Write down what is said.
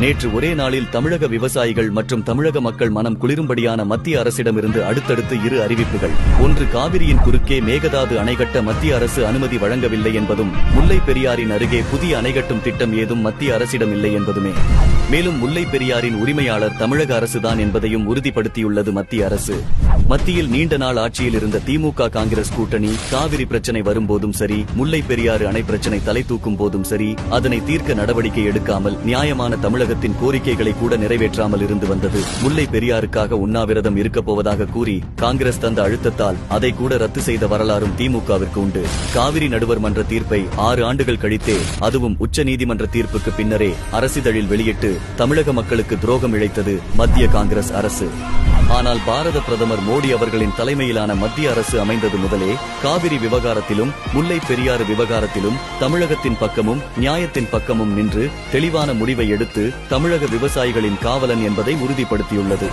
நேற்று ஒரே நாளில் தமிழக விவசாயிகள் மற்றும் தமிழக மக்கள் மனம் குளிரும்படியான மத்திய அரசிடமிருந்து அடுத்தடுத்து இரு அறிவிப்புகள். ஒன்று காவிரியின் குறுக்கே மேகதாது அணை கட்ட மத்திய அரசு அனுமதி வழங்கவில்லை என்பதும் முல்லை பெரியாரின் அருகே புதிய அணை கட்டும் திட்டம் ஏதும் மத்திய அரசிடம் இல்லை என்பதுமே. மேலும் முல்லை பெரியாரின் உரிமையாளர் தமிழக அரசுதான் என்பதையும் உறுதிப்படுத்தியுள்ளது மத்திய அரசு. மத்தியில் நீண்ட நாள் ஆட்சியில் இருந்த திமுக காங்கிரஸ் கூட்டணி காவிரி பிரச்சனை வரும்போதும் சரி முல்லை பெரியாறு அணை பிரச்சனை தலை தூக்கும் போதும் சரி அதனை தீர்க்க நடவடிக்கை எடுக்காமல் நியாயமான தமிழகத்தின் கோரிக்கைகளை கூட நிறைவேற்றாமல் இருந்து வந்தது முல்லை பெரியாருக்காக உண்ணாவிரதம் இருக்கப் போவதாக கூறி காங்கிரஸ் தந்த அழுத்தத்தால் அதை கூட ரத்து செய்த வரலாறும் திமுகவிற்கு உண்டு. காவிரி நடுவர் மன்ற தீர்ப்பை ஆறு ஆண்டுகள் கழித்தே அதுவும் உச்சநீதிமன்ற தீர்ப்புக்கு பின்னரே அரசிதழில் வெளியிட்டு தமிழக மக்களுக்கு துரோகம் இழைத்தது மத்திய காங்கிரஸ் அரசு. ஆனால் பாரத பிரதமர் மோடி அவர்களின் தலைமையிலான மத்திய அரசு அமைந்தது முதலே காவிரி விவகாரத்திலும் முல்லை பெரியாறு விவகாரத்திலும் தமிழகத்தின் பக்கமும் நியாயத்தின் பக்கமும் நின்று தெளிவான முடிவை எடுத்து தமிழக விவசாயிகளின் காவலன் என்பதை உறுதிப்படுத்தியுள்ளது.